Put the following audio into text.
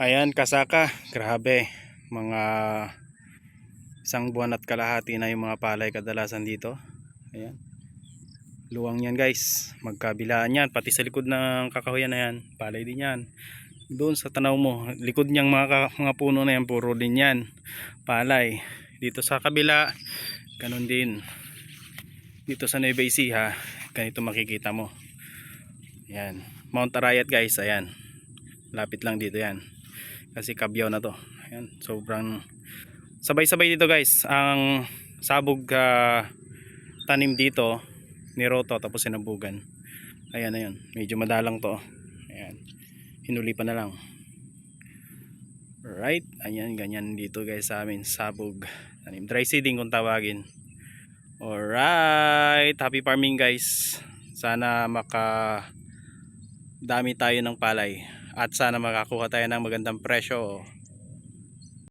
Ayan, kasaka. Grabe. Mga isang buwan at kalahati na yung mga palay kadalasan dito. Ayan. Luwang yan guys. Magkabilaan yan. Pati sa likod ng kakahuyan na yan. Palay din yan. Doon sa tanaw mo. Likod niyang mga, mga puno na yan. Puro din yan. Palay. Dito sa kabila. Ganon din. Dito sa Nueva Ecija. Ganito makikita mo. Ayan. Mount Arayat guys. Ayan. Lapit lang dito yan kasi kabyaw na to. Ayan sobrang sabay-sabay dito guys. Ang sabog ah, tanim dito niroto tapos sinabugan ayan ayan. Medyo madalang to. Ayan. Hinuli pa na lang. Right ayan ganyan dito guys sa amin. Sabog. Tanim. Dry seeding kung tawagin. Alright. Happy farming guys. Sana maka dami tayo ng palay at sana makakuha tayo ng magandang presyo